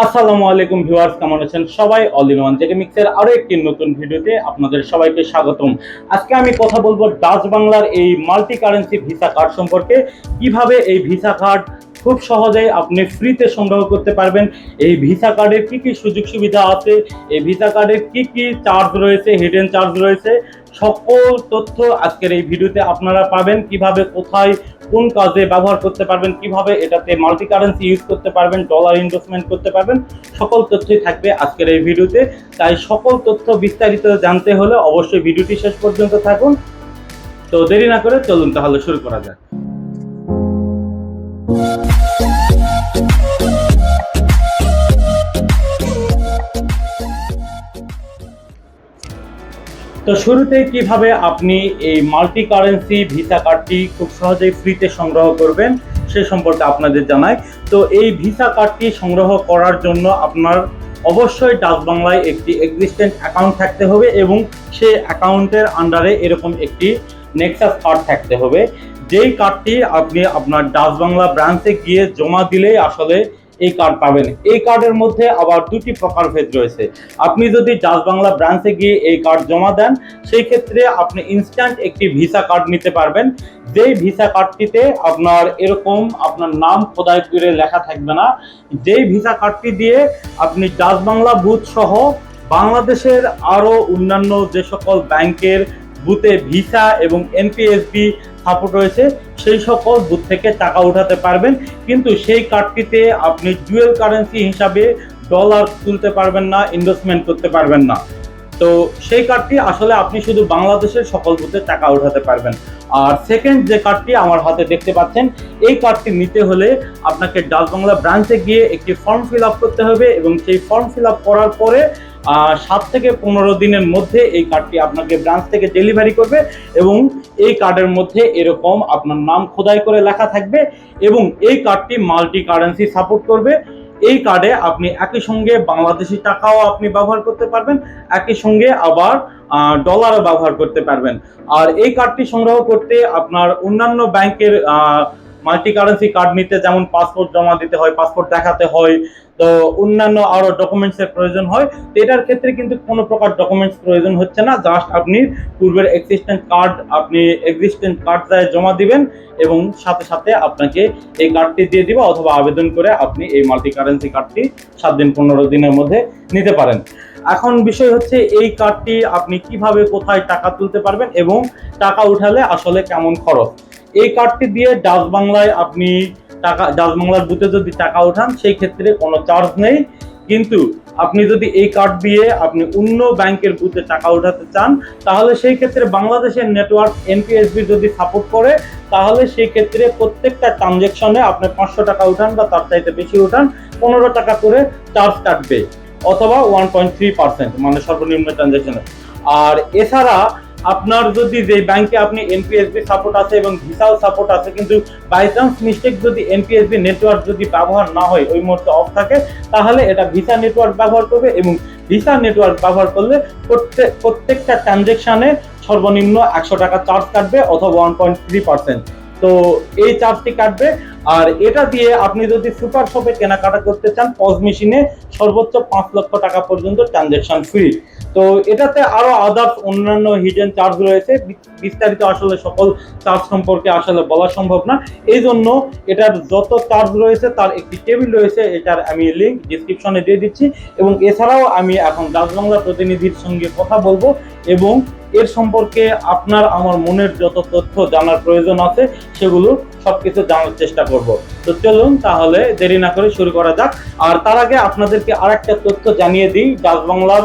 আসসালামু আলাইকুম ভিউয়ার্স, কেমন আছেন সবাই? অল ইন ওয়ান জেকে মিক্সের আরও একটি নতুন ভিডিওতে আপনাদের সবাইকে স্বাগতম। আজকে আমি কথা বলব ডাচ বাংলার এই মাল্টি কারেন্সি ভিসা কার্ড সম্পর্কে। কীভাবে এই ভিসা কার্ড খুব সহজেই আপনি ফ্রিতে সংগ্রহ করতে পারবেন? এই ভিসা কার্ডের কি কি সুযোগ সুবিধা আছে? এই ভিসা কার্ডের কি কি চার্জ রয়েছে? হিডেন চার্জ রয়েছে? সকল তথ্য আজকের এই ভিডিওতে আপনারা পাবেন। কীভাবে, কোথায়, কোন কাজে ব্যবহার করতে পারবেন, কীভাবে এটাতে মাল্টি কারেন্সি ইউজ করতে পারবেন ডলার ইনভেস্টমেন্ট করতে পারবেন, সকল তথ্যই থাকবে আজকের এই ভিডিওতে। তাই সকল তথ্য বিস্তারিত জানতে হলে অবশ্যই ভিডিওটি শেষ পর্যন্ত থাকুন। তো দেরি না করে চলুন তাহলে শুরু করা যাক। তো শুরুতে কীভাবে আপনি এই মাল্টি কারেন্সি ভিসা কার্ডটি খুব সহজেই ফ্রিতে সংগ্রহ করবেন, সে সম্পর্কে আপনাদের জানাই। তো এই ভিসা কার্ডটি সংগ্রহ করার জন্য আপনার অবশ্যই ডাচ বাংলায় একটি এক্সিস্টেন্ট অ্যাকাউন্ট থাকতে হবে এবং সে অ্যাকাউন্টের আন্ডারে এরকম একটি নেক্সাস কার্ড থাকতে হবে। যেই কার্ডটি আপনি আপনার ডাচ বাংলা ব্রাঞ্চে গিয়ে জমা দিলেই আসলে এই কার্ড পাবেন। এই কার্ডের মধ্যে আবার দুটি প্রকারভেদ রয়েছে। আপনি যদি ডাচ বাংলা ব্রাঞ্চে গিয়ে এই কার্ড জমা দেন, সেই ক্ষেত্রে আপনি ইনস্ট্যান্ট একটি ভিসা কার্ড নিতে পারবেন। যেই ভিসা কার্ডটিতে আপনার এরকম আপনার নাম খোদাই করে লেখা থাকবে না। যেই ভিসা কার্ডটি দিয়ে আপনি ডাচ বাংলা বুথ সহ বাংলাদেশের আরও অন্যান্য যে সকল ব্যাংকের বুথে ভিসা এবং এনপিএসবি সাপোর্ট রয়েছে, সেই সকল বুথ থেকে টাকা উঠাতে পারবেন। কিন্তু সেই কার্ডটিতে আপনি ডুয়েল কারেন্সি হিসাবে ডলার তুলতে পারবেন না ইনভেস্টমেন্ট করতে পারবেন না। তো সেই কার্ডটি আসলে আপনি শুধু বাংলাদেশের সকল বুথে টাকা উঠাতে পারবেন। আর সেকেন্ড যে কার্ডটি আমার হাতে দেখতে পাচ্ছেন, এই কার্ডটি নিতে হলে আপনাকে ডাচ বাংলা ব্রাঞ্চে গিয়ে একটি ফর্ম ফিল আপ করতে হবে এবং সেই ফর্ম ফিল আপ করার পরে সাত থেকে পনেরো দিনের মধ্যে এই কার্ডটি আপনাকে ব্রাঞ্চ থেকে ডেলিভারি করবে এবং এই কার্ডের মধ্যে এরকম আপনার নাম খোদাই করে লেখা থাকবে এবং এই কার্ডটি মাল্টি কারেন্সি সাপোর্ট করবে। এই কার্ডে আপনি একই সঙ্গে বাংলাদেশি টাকাও আপনি ব্যবহার করতে পারবেন, একই সঙ্গে আবার ডলারও ব্যবহার করতে পারবেন। আর এই কার্ডটি সংগ্রহ করতে আপনার অন্যান্য ব্যাংকের মাল্টি কারেন্সি কার্ড নিতে যেমন পাসপোর্ট জমা দিতে হয় পাসপোর্ট দেখাতে হয় তো অন্যান্য আরও ডকুমেন্টসের প্রয়োজন হয়, তো এটার ক্ষেত্রে কিন্তু কোনো প্রকার ডকুমেন্টস প্রয়োজন হচ্ছে না। জাস্ট আপনি পূর্বের এক্সিস্টেন্ট কার্ড আপনি এক্সিস্টেন্ট কার্ড যায় জমা দিবেন এবং সাথে সাথে আপনাকে এই কার্ডটি দিয়ে দিবে অথবা আবেদন করে আপনি এই মাল্টি কারেন্সি কার্ডটি সাত দিন, পনেরো দিনের মধ্যে নিতে পারেন। এখন বিষয় হচ্ছে এই কার্ডটি আপনি কীভাবে কোথায় টাকা তুলতে পারবেন এবং টাকা উঠালে আসলে কেমন খরচ? এই কার্ডটি দিয়ে ডাচ বাংলায় আপনি টাকা ডাচ বাংলার বুথে যদি টাকা উঠান সেই ক্ষেত্রে কোনো চার্জ নেই। কিন্তু আপনি যদি এই কার্ড দিয়ে আপনি অন্য ব্যাংকের বুথে টাকা উঠাতে চান, তাহলে সেই ক্ষেত্রে বাংলাদেশের নেটওয়ার্ক এনপিএসবি যদি সাপোর্ট করে, তাহলে সেই ক্ষেত্রে প্রত্যেকটা ট্রানজেকশনে আপনি পাঁচশো টাকা উঠান বা তার চাইতে বেশি উঠান পনেরো টাকা করে চার্জ কাটবে, অথবা ওয়ান পয়েন্ট থ্রি পার্সেন্ট মানে সর্বনিম্ন ট্রানজেকশনে আর এছাড়া আপনার যদি যে ব্যাংকে আপনি এনপিএসবি সাপোর্ট আছে এবং ভিসাও সাপোর্ট আছে, কিন্তু বাই চান্স মিস্টেক যদি এনপিএসবি নেটওয়ার্ক যদি ব্যবহার না হয়, ওই মুহূর্তে অফ থাকে, তাহলে এটা ভিসা নেটওয়ার্ক ব্যবহার করবে এবং ভিসা নেটওয়ার্ক ব্যবহার করলে প্রত্যেক প্রত্যেকটা ট্রানজেকশনে সর্বনিম্ন একশো টাকা চার্জ কাটবে অথবা ওয়ান পয়েন্ট থ্রি পার্সেন্ট তো এই চার্জটি কাটবে। আর এটা দিয়ে আপনি যদি সুপার শপে কেনাকাটা করতে চান, পজ মেশিনে সর্বোচ্চ পাঁচ লক্ষ টাকা পর্যন্ত ট্রানজেকশন ফ্রি তো এটাতে আরও আদার্স অন্যান্য হিডেন চার্জ রয়েছে। বিস্তারিত আসলে সকল চার্জ সম্পর্কে আসলে বলা সম্ভব না। এই জন্য এটার যত চার্জ রয়েছে, তার একটি টেবিল রয়েছে, এটার আমি লিঙ্ক ডিসক্রিপশনে দিয়ে দিচ্ছি। এবং এছাড়াও আমি এখন ডাচ বাংলা প্রতিনিধির সঙ্গে কথা বলব এবং এর সম্পর্কে আপনার, আমার মনের যত তথ্য জানার প্রয়োজন আছে, সেগুলো সবকিছু জানার চেষ্টা করব। তো চলুন তাহলে দেরি না করে শুরু করা যাক। আর তার আগে আপনাদেরকে আরেকটা তথ্য জানিয়ে দিই ডাচ বাংলার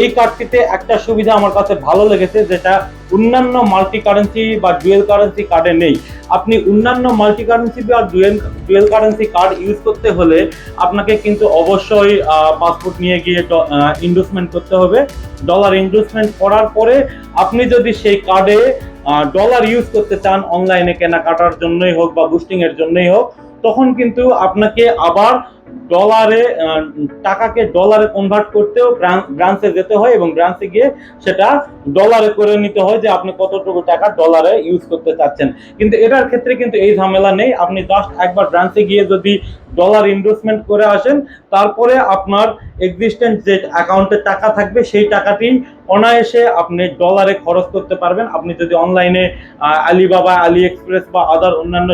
এই কার্ডটিতে একটা সুবিধা আমার কাছে ভালো লেগেছে, যেটা অন্যান্য মাল্টি কারেন্সি বা ডুয়েল কারেন্সি কার্ডে নেই। আপনি অন্যান্য মাল্টি কারেন্সি বা dual dual currency card use করতে হলে আপনাকে কিন্তু অবশ্যই পাসপোর্ট নিয়ে গিয়ে ইনভেস্টমেন্ট করতে হবে। ডলার ইনভেস্টমেন্ট করার পরে আপনি যদি সেই কার্ডে ডলার ইউজ করতে চান অনলাইনে কেনাকাটার জন্যই হোক বা বুস্টিং এর জন্যই হোক তখন কিন্তু আপনাকে আবার ডলারে টাকাকে ডলারে কনভার্ট করতেও ব্রাঞ্চে যেতে হয় এবং ব্রাঞ্চে গিয়ে সেটা ডলারে করে নিতে হয় যে আপনি কতটুকু টাকা ডলারে ইউজ করতে চাচ্ছেন। কিন্তু এটার ক্ষেত্রে কিন্তু এই ঝামেলা নেই। আপনি জাস্ট একবার ব্রাঞ্চে গিয়ে যদি ডলার ইনভেস্টমেন্ট করে আসেন, তারপরে আপনার এক্সিস্টেন্ট যে অ্যাকাউন্টে টাকা থাকবে, সেই টাকাটি অনায়াসে আপনি ডলারে খরচ করতে পারবেন। আপনি যদি অনলাইনে আলিবাবা আলি এক্সপ্রেস বা আদার অন্যান্য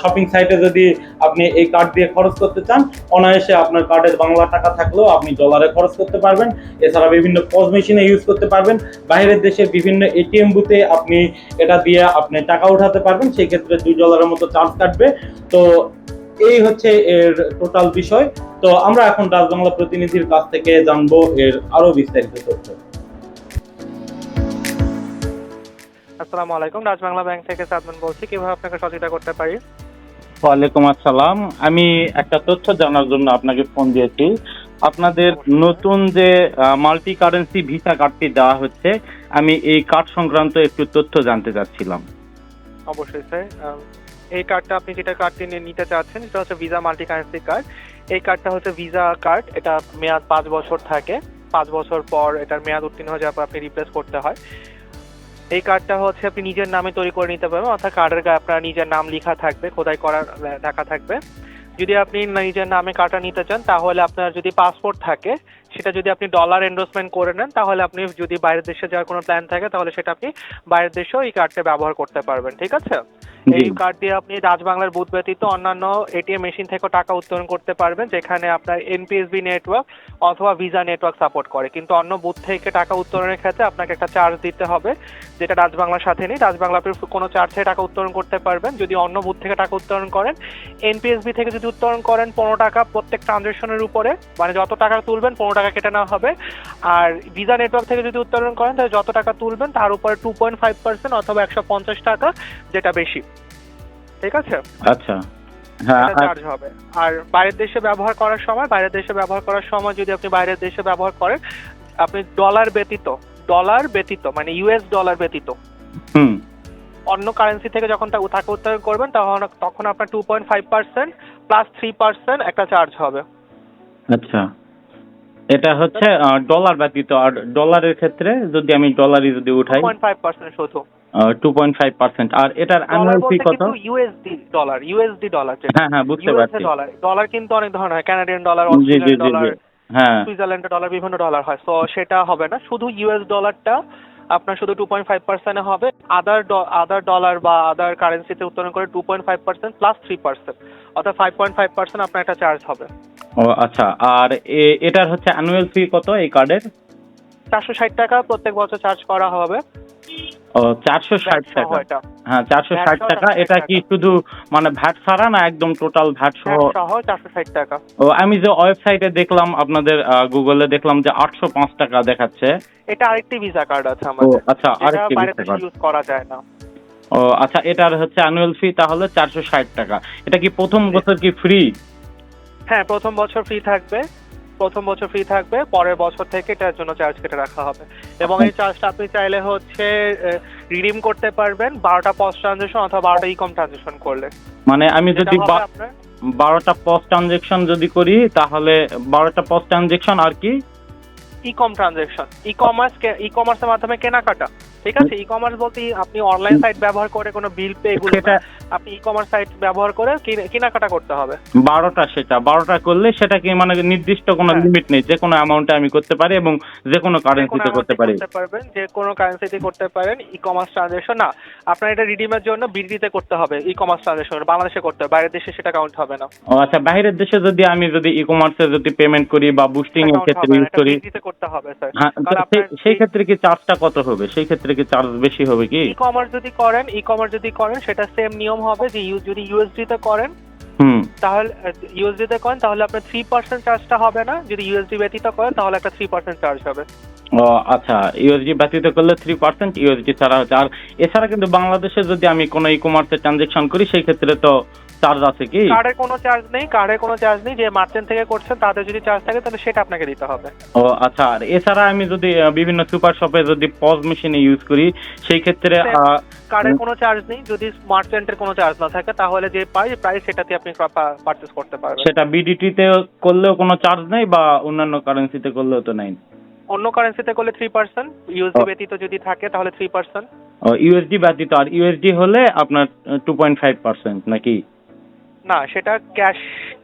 শপিং সাইটে যদি আপনি এই কার্ড দিয়ে খরচ করতে চান, অনায়াসে আপনার কার্ডে বাংলা টাকা থাকলেও আপনি ডলারে খরচ করতে পারবেন। এছাড়া বিভিন্ন পজ মেশিনে ইউজ করতে পারবেন। বাইরের দেশের বিভিন্ন এটিএম বুথে আপনি এটা দিয়ে আপনি টাকা উঠাতে পারবেন। সেই ক্ষেত্রে দুই ডলারের মতো চার্জ কাটবে। তো এই হচ্ছে এর টোটাল বিষয়। তো আমরা এখন ডাচ বাংলা প্রতিনিধির কাছ থেকে জানব এর আরও বিস্তারিত তথ্য। আসসালামু আলাইকুম রাজ বাংলা ব্যাংক থেকে সাদমান বলছি। কীভাবে আপনাকে সহযোগিতা করতে পারি? ওয়ালাইকুম আসসালাম। আমি একটা তথ্য জানার জন্য আপনাকে ফোন দিয়েছি। আপনাদের নতুন যে মাল্টি কারেন্সি ভিসা কার্ডটি দেওয়া হচ্ছে আমি এই কার্ড সংক্রান্ত একটু তথ্য জানতে চাচ্ছিলাম। অবশ্যই স্যার। এই কার্ডটা আপনি যেটা কার্ডটি নিতে চাচ্ছেন এটা হচ্ছে ভিসা মাল্টি কারেন্সি কার্ড এই কার্ডটা হচ্ছে ভিসা কার্ড এটা মেয়াদ পাঁচ বছর থাকে। পাঁচ বছর পর এটার মেয়াদ উত্তীর্ণ হয়ে যাওয়ার পর আপনি রিপ্লেস করতে হয়। এই কার্ডটা হচ্ছে আপনি নিজের নামে তৈরি করে নিতে পারবেন, অর্থাৎ কার্ডের গায়ে আপনার নিজের নাম লেখা থাকবে, খোদাই করা লেখা থাকবে। যদি আপনি নিজের নামে কার্ডটা নিতে চান, তাহলে আপনার যদি পাসপোর্ট থাকে, সেটা যদি আপনি ডলার এন্ডোসমেন্ট করে নেন, তাহলে আপনি যদি বাইরের দেশে যাওয়ার কোনো প্ল্যান থাকে, তাহলে সেটা আপনি বাইরের দেশেও এই কার্ডটা ব্যবহার করতে পারবেন, ঠিক আছে? এই কার্ড দিয়ে আপনি রাজবাংলার বুথ ব্যতীত অন্যান্য এটিএম মেশিন থেকেও টাকা উত্তোলন করতে পারবেন, যেখানে আপনার এনপিএসবি নেটওয়ার্ক অথবা ভিসা নেটওয়ার্ক সাপোর্ট করে। কিন্তু অন্য বুথ থেকে টাকা উত্তোলনের ক্ষেত্রে আপনাকে একটা চার্জ দিতে হবে, যেটা রাজবাংলার সাথে নেই। রাজবাংলা আপনি কোনো চার্জে টাকা উত্তোলন করতে পারবেন। যদি অন্য বুথ থেকে টাকা উত্তোলন করেন এনপিএসবি থেকে যদি উত্তোলন করেন, পনেরো টাকা প্রত্যেক ট্রানজেকশনের উপরে মানে যত টাকা তুলবেন, পনেরো টাকা কেটে নেওয়া হবে। আর ভিসা নেটওয়ার্ক থেকে যদি উত্তোলন করেন, তাহলে যত টাকা তুলবেন, তার উপরে টু পয়েন্ট ফাইভ পার্সেন্ট অথবা একশো পঞ্চাশ টাকা, যেটা বেশি। ঠিক আছে? আচ্ছা। হ্যাঁ চার্জ হবে। আর বাইরের দেশে ব্যবহার করার সময় বাইরের দেশে ব্যবহার করার সময় যদি আপনি বাইরের দেশে ব্যবহার করেন আপনি ডলার ব্যতীত ডলার ব্যতীত মানে ইউএস ডলার ব্যতীত অন্য কারেন্সি থেকে যখন তা টাকা উত্তোলন করবেন তখন তখন আপনার two point five percent plus three percent একটা চার্জ হবে। আচ্ছা। এটা হচ্ছে ডলার ব্যতীত। আর ডলারের ক্ষেত্রে যদি আমি ডলারই যদি উঠাই পয়েন্ট ফাইভ পার্সেন্ট শুধু। টু পয়েন্ট ফাইভ পার্সেন্ট আর এটার অ্যানুয়াল ফি কত? ইউএসডি ডলার ইউএসডি ডলার হ্যাঁ হ্যাঁ বুঝতে পারছি। ডলার ডলার কিন্তু অনেক ধরনের হয় কানাডিয়ান ডলার অস্ট্রেলিয়ান ডলার হ্যাঁ। সুইজারল্যান্ডের ডলার বিভিন্ন ডলার হয়। সো সেটা হবে না। শুধু ইউএস ডলারটা আপনার শুধু টু পয়েন্ট ফাইভ পার্সেন্টে হবে। আদার আদার ডলার বা আদার কারেন্সিতে উত্তোলন করে two point five percent plus three percent অর্থাৎ ফাইভ পয়েন্ট ফাইভ পার্সেন্ট আপনার একটা চার্জ হবে। ও আচ্ছা। আর এ- এটার হচ্ছে অ্যানুয়াল ফি কত এই কার্ডের চারশো ষাট টাকা প্রত্যেক বছর চার্জ করা হবে। চারশো ষাট টাকা। হ্যাঁ চারশো ষাট টাকা। এটা কি শুধু মানে ভ্যাট ছাড়া না একদম টোটাল ভ্যাট সহ? চারশো ষাট টাকা। ও আমি যে ওয়েবসাইটে দেখলাম আপনাদের গুগলে দেখলাম যে আটশো পাঁচ টাকা দেখাচ্ছে। এটা আরেকটি ভিসা কার্ড আছে আমাদের। আচ্ছা আরেকটি পারছি। ইউজ করা যায় না। ও আচ্ছা এটার হচ্ছে অ্যানুয়াল ফি তাহলে চারশো ষাট টাকা। এটা কি প্রথম বছর কি ফ্রি হ্যাঁ প্রথম বছর ফ্রি থাকবে। প্রথম বছর ফ্রি থাকবে পরের বছর থেকে এটার জন্য চার্জ কেটে রাখা হবে। এবং এই চার্জটা আপনি চাইলে হচ্ছে রিডিম করতে পারবেন বারোটা পোস্ট ট্রানজেকশন অথবা বারোটা ইকম ট্রানজেকশন করলে। মানে আমি যদি বারোটা পোস্ট ট্রানজেকশন যদি করি তাহলে বারোটা পোস্ট ট্রানজেকশন আর কি? ই কম ট্রানজেকশন ই কমার্স ই কমার্সের মাধ্যমে কেনাকাটা। ঠিক আছে ই কমার্স বলতে আপনি অনলাইন সাইট ব্যবহার করে কোনো বিল পে এগুলো আপনি ই কমার্স সাইট ব্যবহার করে কেনাকাটা করতে হবে। বারোটা সেটা বারোটা করলে সেটা কি মানে নির্দিষ্ট কোনো হ্যাঁ। লিমিট নেই যে কোনো অ্যামাউন্টে আমি করতে পারি এবং যে কোনো কারেন্সিতে করতে পারি। পারবেন যে কোনো কারেন্সিতে করতে পারেন ই কমার্স ট্রানজেকশন না। আপনার এটা রিডিমের জন্য বিডিতে করতে হবে ই কমার্স ট্রানজেকশন বাংলাদেশে করতে হবে বাইরের দেশে সেটা কাউন্ট হবে না। ও আচ্ছা বাইরের দেশে যদি আমি যদি ই কমার্সে যদি পেমেন্ট করি বা বুস্টিং এর ক্ষেত্রে ইউজ করি। করতে হবে স্যার হ্যাঁ সেই ক্ষেত্রে কি চার্জটা কত হবে? সেই ক্ষেত্রে কি চার্জ বেশি হবে কি? ই কমার্স যদি করেন ই কমার্স যদি করেন, সেটা সেম নিয়ম হবে যে ইউ যদি ইউএসডি তে করেন তাহলে ইউএসডি তে করেন তাহলে আপনার থ্রি পার্সেন্ট চার্জটা হবে না। যদি ইউএসডি ব্যতীত করেন তাহলে একটা থ্রি পার্সেন্ট চার্জ হবে। ও আচ্ছা ইউএসডি ব্যতীত করলে থ্রি পার্সেন্ট ইউএসডি ছাড়া হচ্ছে। আর এছাড়া কিন্তু বাংলাদেশে যদি আমি কোনো ই কমার্সে ট্রানজেকশন করি সেই ক্ষেত্রে তো চার্জ আছে কি? কার্ডের কোনো চার্জ নেই কার্ডের কোনো চার্জ নেই। যে মার্চেন্ট থেকে করছেন তাদের যদি চার্জ থাকে তাহলে সেটা আপনাকে দিতে হবে। ও আচ্ছা আর এছাড়া আমি যদি বিভিন্ন সুপার শপে যদি পজ মেশিনে ইউজ করি সেই ক্ষেত্রে কার্ডের কোনো চার্জ নেই। যদি মার্চেন্টের কোনো চার্জ না থাকে তাহলে যে প্রাইস প্রাইস সেটাতে আপনি পারচেস করতে পারবেন। সেটা বিডিটিতে করলেও কোনো চার্জ নেই বা অন্যান্য কারেন্সিতে করলেও তো নেই? অন্য কারেন্সিতে করলে থ্রি পার্সেন্ট ইউএসডি ও। ব্যতীত যদি থাকে তাহলে থ্রি পার্সেন্ট ইউএসডি ব্যতীত আর ইউএসডি হলে আপনার টু পয়েন্ট ফাইভ পার্সেন্ট নাকি? না সেটা ক্যাশ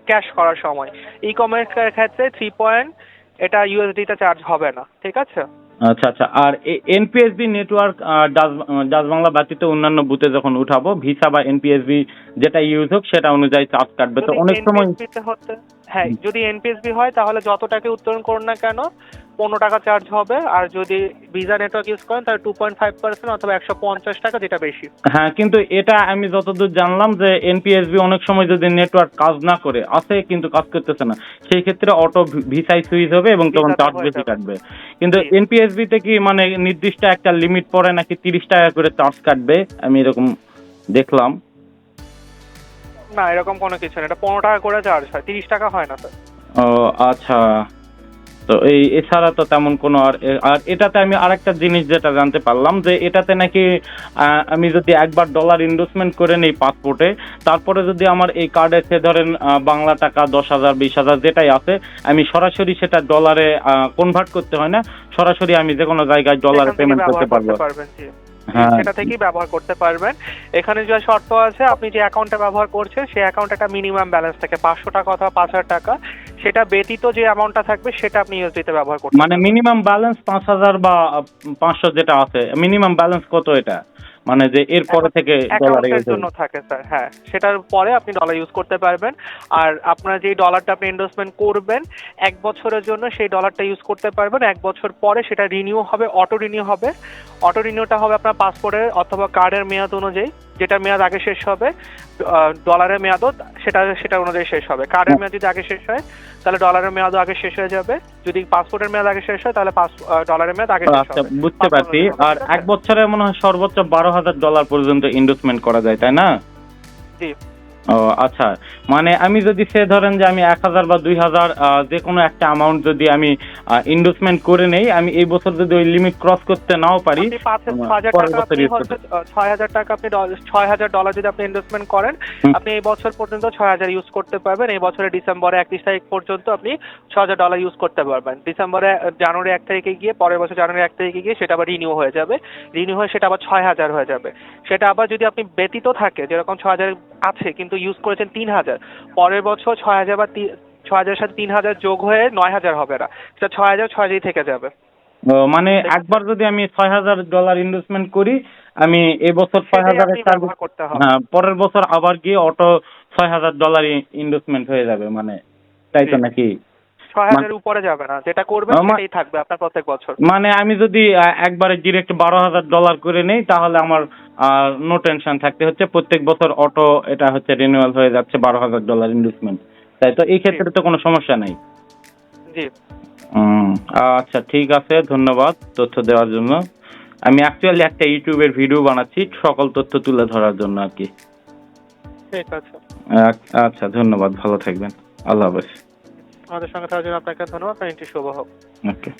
ক্যাশ করার সময়। ই কমার্সের ক্ষেত্রে থ্রি পয়েন্ট এটা ইউএসডিতে চার্জ হবে না ঠিক আছে? আচ্ছা আচ্ছা। আর এনপিএসবি নেটওয়ার্ক ডাচ বাংলা ব্যতীত অন্যান্য বুথে যখন উঠাবো ভিসা বা এনপিএসবি যেটা ইউজ হোক সেটা অনুযায়ী চার্জ কাটবে। তো অনেক সময় হ্যাঁ যদি এনপিএসবি হয় তাহলে যত টাকা উত্তোলন করুন না কেন পনেরো টাকা চার্জ হবে। আর যদি ভিসা নেটওয়ার্ক ইউজ করেন তাহলে টু পয়েন্ট ফাইভ পার্সেন্ট অথবা একশো পঞ্চাশ টাকা যেটা বেশি। হ্যাঁ কিন্তু এটা আমি যতদূর জানলাম যে এনপিএসবি অনেক সময় যদি নেটওয়ার্ক কাজ না করে আছে কিন্তু কাজ করতেছে না সেই ক্ষেত্রে অটো ভিসাই সুইচ হবে এবং তখন চার্জ বেশি কাটবে। কিন্তু। এনপিএসবি তে কি মানে নির্দিষ্ট একটা লিমিট পড়ে নাকি তিরিশ টাকা করে চার্জ কাটবে? আমি এরকম দেখলাম। না এরকম কোনো কিছু না। এটা পনেরো টাকা করে চার্জ হয় তিরিশ টাকা হয় না স্যার ও আচ্ছা। তো এই এছাড়া তো তেমন কোনো আর আর এটাতে আমি আরেকটা জিনিস যেটা জানতে পারলাম যে এটাতে নাকি আমি যদি একবার ডলার ইনভেস্টমেন্ট করে নিই পাসপোর্টে তারপরে যদি আমার এই কার্ডে সে ধরেন বাংলা টাকা দশ হাজার বিশ হাজার যেটাই আছে আমি সরাসরি সেটা ডলারে কনভার্ট করতে হয় না সরাসরি আমি যে কোনো জায়গায় ডলারে পেমেন্ট করতে পারব। সেটা থেকেই ব্যবহার করতে পারবেন। এখানে যা শর্ত আছে আপনি যে অ্যাকাউন্টে ব্যবহার করছেন সেই অ্যাকাউন্ট একটা মিনিমাম ব্যালেন্স থাকে পাঁচশো টাকা অথবা পাঁচ হাজার টাকা। সেটা ব্যতীত যে অ্যামাউন্টটা থাকবে সেটা আপনি ইউএসডিতে ব্যবহার করতে মানে মিনিমাম ব্যালেন্স পাঁচ হাজার বা পাঁচশো যেটা আছে মিনিমাম ব্যালেন্স কত এটা? মানে যে এর পরে থেকে ডলারের জন্য। থাকে স্যার হ্যাঁ। সেটার পরে আপনি ডলার ইউজ করতে পারবেন। আর আপনার যে ডলারটা আপনি ইনভেস্টমেন্ট করবেন এক বছরের জন্য সেই ডলারটা ইউজ করতে পারবেন। এক বছর পরে সেটা রিনিউ হবে অটো রিনিউ হবে। অটো রিনিউটা হবে আপনার পাসপোর্টের অথবা কার্ডের মেয়াদ অনুযায়ী। যেটা মেয়াদ আগে শেষ হবে ডলারের মেয়াদও সেটা সেটা অনুযায়ী শেষ হবে। কার্ডের মেয়াদ যদি আগে শেষ হয় তাহলে ডলারের মেয়াদও আগে শেষ হয়ে যাবে। যদি পাসপোর্টের মেয়াদ আগে শেষ হয় তাহলে ডলারের মেয়াদ আগে শেষ আচ্ছা হবে। বুঝতে পারছি। আর এক বছরে মনে হয় সর্বোচ্চ বারো হাজার ডলার পর্যন্ত ইনভেস্টমেন্ট করা যায় তাই না? জি। ও আচ্ছা। মানে আমি যদি সে ধরেন যে আমি এক হাজার বা দুই হাজার যে কোনো একটা অ্যামাউন্ট যদি আমি ইনভেস্টমেন্ট করে নেই আমি এই বছর যদি ওই লিমিট ক্রস করতে নাও পারি বছর ছয় হাজার টাকা আপনি ছয় হাজার ডলার যদি আপনি ইনভেস্টমেন্ট করেন আপনি এই বছর পর্যন্ত ছয় হাজার ইউজ করতে পারবেন এই বছরের ডিসেম্বরে একত্রিশ তারিখ পর্যন্ত আপনি ছ হাজার ডলার ইউজ করতে পারবেন। ডিসেম্বরে জানুয়ারি এক তারিখে গিয়ে পরের বছর জানুয়ারি এক তারিখে গিয়ে সেটা আবার রিনিউ হয়ে যাবে। রিনিউ হয়ে সেটা আবার ছয় হাজার হয়ে যাবে। সেটা আবার যদি আপনি ব্যতীত থাকে যেরকম ছয় হাজার আছে কিন্তু ইউজ করেছেন তিন হাজার। পরের বছর ছয় হাজার বা ছয় হাজারের সাথে তিন হাজার যোগ হয়ে নয় হাজার হবে না সেটা ছয় হাজার ছয় হাজারই থেকে যাবে। মানে একবার যদি আমি ছয় হাজার ডলার ইনভেস্টমেন্ট করি আমি এই বছর ছয় হাজারের সার্ভিস করতে হবে। হ্যাঁ পরের বছর আবার গিয়ে অটো ছয় হাজার ডলার ইনভেস্টমেন্ট হয়ে যাবে মানে তাই তো নাকি? ছয় হাজারের উপরে যাবে না যেটা করবেন সেটাই থাকবে আপনার প্রত্যেক বছর। মানে আমি যদি একবারে ডিরেক্ট বারো হাজার ডলার করে নেই তাহলে আমার নো টেনশন থাকতে হচ্ছে। প্রত্যেক বছর অটো এটা হচ্ছে রিনিউয়াল হয়ে যাচ্ছে বারো হাজার ডলার ইনভেস্টমেন্ট তাই তো? এই ক্ষেত্রে তো কোনো সমস্যা নাই। জি। আচ্ছা ঠিক আছে ধন্যবাদ তথ্য দেওয়ার জন্য। আমি অ্যাকচুয়ালি একটা ইউটিউবের ভিডিও বানাচ্ছি সকল তথ্য তুলে ধরার জন্য আর কি। ঠিক আছে। আচ্ছা ধন্যবাদ ভালো থাকবেন। আল্লাহ হাফেজ। আমাদের সঙ্গে থাকার জন্য আপনাকে ধন্যবাদ আপনার শুভ হোক। ওকে।